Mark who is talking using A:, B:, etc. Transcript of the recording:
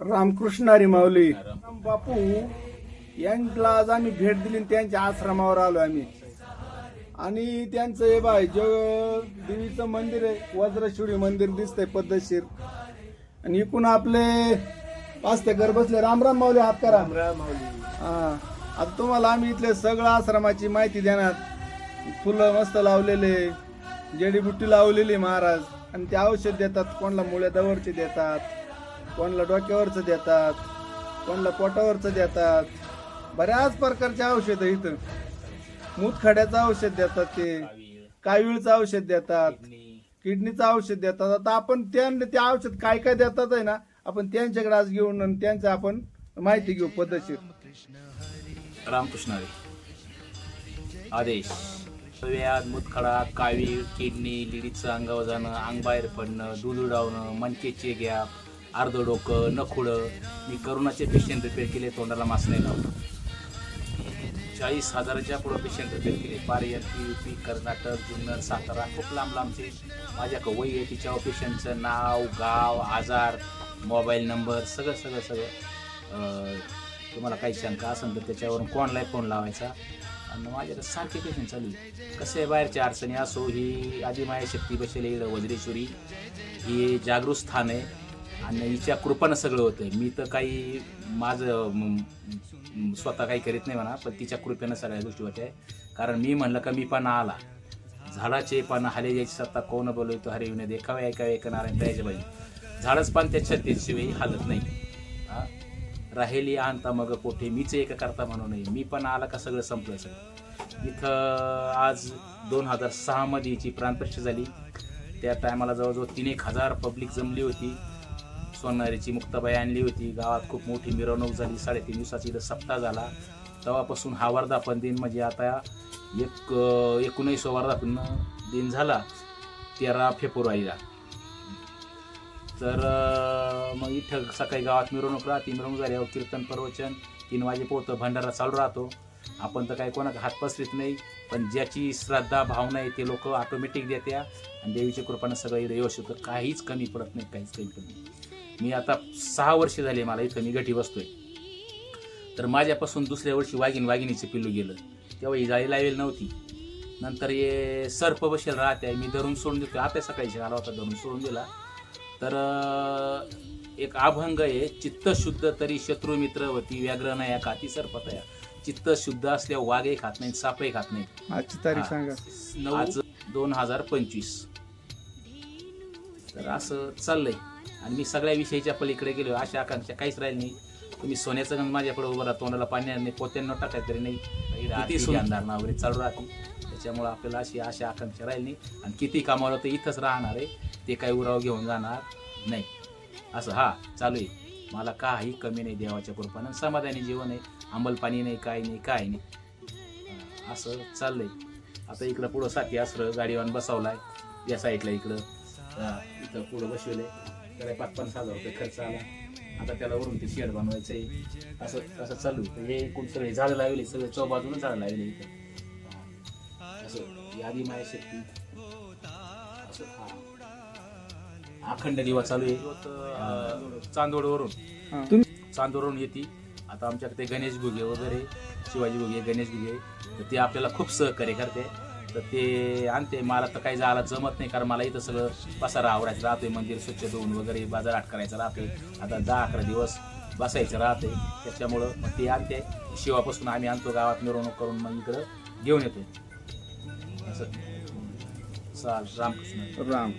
A: रामकृष्ण माऊली बापू यांना आज आम्ही भेट दिली आणि त्यांच्या आश्रमावर आलो आम्ही. आणि त्यांचं हे बाय ज देवीचं मंदिर आहे वज्रशिवरी मंदिर दिसतंय पद्धतशीर. आणि इकून आपले पाच ते घर बसले. राम राम माऊली हात करा. हा. आता तुम्हाला आम्ही इथले सगळं आश्रमाची माहिती देणार. फुलं मस्त लावलेले जडीबुट्टी लावलेली महाराज. आणि ते औषध देतात कोणाला मुळे दवरचे देतात. कोणाला डोक्यावरचं देतात कोणाला पोटावरचं देतात. बऱ्याच प्रकारचे औषध इथं. मूतखड्याचं औषध देतात ते कावीळचं औषध देतात किडनीचं औषध देतात. आता आपण त्यांना ते औषध काय काय देतात आहे ना आपण त्यांच्याकडे आज घेऊन आणि त्यांचं आपण माहिती घेऊ पद्धतशीर.
B: रामकृष्ण आदेश. व्याध मुतखडा कावीळ किडनी लिडीचं अंगावर जाणं अंग बाहेर पडणं दूध उडावणं मणकेचे गॅप. अर्ध डोकं नखुडं मी करोनाचे पेशंट रिपेअर केले तोंडाला मास्क नाही लावलं. चाळीस हजाराच्या पुढं पेशंट रिपेअर केले. पारियत पी पी कर्नाटक जुन्नर सातारा खूप लांब लांबचे माझ्या कवई आहे तिच्यावर पेशंटचं नाव गाव आजार मोबाईल नंबर सगळं सगळं सगळं. तुम्हाला काही शंका असेल तर त्याच्यावरून कोणलाही फोन लावायचा? आणि माझ्याकडे सारखे पेशंट चालू कसे कसं आहे बाहेरच्या अडचणी असो ही आदिमाया शक्ती बसेल वज्रेश्वरी. ही जागृत स्थान आहे. आणि हिच्या कृपानं सगळं होतं मी तर काही माझं म- स्वतः काही करीत नाही म्हणा पण तिच्या कृपेनं सगळ्या गोष्टी होत्या कारण मी म्हणलं का मी पण आला. झाडाचे पानं हाले यायची सत्ता कोण बोलवतो? हरे विने देखावे ऐकावे नारायण त्याच्या पाहिजे झाडच पान त्या छत्तीशिवाय हालत नाही. हा? राहिली आणता मग पोटे. मीच एक करता म्हणू नये. मी पण आला का सगळं संपलं सगळं. इथं आज दोन हजार सहामध्ये हिची प्राणप्रतिष्ठा झाली. त्या टायमाला जवळजवळ तीन एक हजार पब्लिक जमली होती. सोनारीची मुक्ताबाई आणली होती. गावात खूप मोठी मिरवणूक झाली. साडेतीन दिवसाची इथं सप्ताह झाला. तेव्हापासून हा वर्धापन दिन म्हणजे आता एक अं, एकोणीसवा वर्धापन दिन झाला तेरा फेब्रुवारीला. तर मग इथं सकाळी गावात मिरवणूक राहते. मिरवणूक झाल्यावर कीर्तन प्रवचन तीन वाजे पोहतं भंडारा चालू राहतो. आपण तर काही कोणाला हात पसरीत नाही पण ज्याची श्रद्धा भावना आहे ते लोक ऑटोमॅटिक देत्या. आणि देवीच्या कृपाने सगळं इथं व्यवस्थित शकतं काहीच कमी पडत नाही काहीच कमी पडत नाही. मी आता सहा वर्ष झाले मला इथं मी गठी बसतोय. तर माझ्यापासून दुसऱ्या वर्षी वाघीण वाघिणीचे पिल्लू गेलं. तेव्हा ही जाळी लावेल नव्हती. नंतर हे सर्प बसेल राहते मी धरून सोडून देतो आता सकाळी आला होता धरून सोडून दिला. तर एक अभंग आहे चित्त शुद्ध तरी शत्रू मित्र होती व्याघ्र नाही या काती सर्पतया. चित्त शुद्ध असल्या वाघही खात नाही सापही खात नाही
A: आजची तारीख. सांगा.
B: आज दोन हजार पंचवीस. तर असं चाललंय. आणि मी सगळ्या विषयीच्या पलीकडे गेलो. आशा आकांक्षा काहीच राहिली नाही. तुम्ही सोन्याचं गण माझ्याकडे उभं राहा तोंडाला पाणी नाही पोत्यांना टाकाय तरी नाही. किती सुंदर वगैरे चालू राहते. त्याच्यामुळे आपल्याला अशी आशा आकांक्षा राहिली नाही. आणि किती कामाला तर इथंच राहणार आहे. ते काही उराव घेऊन जाणार नाही. असं हा चालू आहे. मला काही कमी नाही देवाच्या कृपानं. समाधानी जीवन आहे. अंमल पाणी नाही काही नाही काय नाही. असं चाललंय. आता इकडं पुढं साठी आसरं गाडीवान बसवलाय. या साईडला इकडं इथं पुढं बसवलंय. त्याला पाच पन्नास हजार रुपये खर्च आला. आता त्याला वरून ते शेड बनवायचंय. असं असं चालू आहे. हे एकूण सगळे झाडं लावले सगळे चौबाजून झाडं लावले इथं. असं यादी माया असं हा. अखंड दिवा चालू आहे. अं, चांदोडवरून.
A: तुम्ही
B: चांदोरून येते. आता आमच्याकडे गणेश गुगे वगैरे शिवाजी गुगे गणेश गुगे तर ते आपल्याला खूप सहकार्य करते. तर ते आणते. मला तर काही जायला जमत नाही कारण मला इथं सगळं पसारा आवरायचं राहतोय मंदिर स्वच्छ धुवून वगैरे बाजार करायचं राहतोय. आता दहा अकरा दिवस बसायचं राहते त्याच्यामुळं मग ते आणते. शिवापासून आम्ही आणतो गावात मिरवणूक करून मग इकडं घेऊन येतो. असं. चाल रामकृष्ण.
A: राम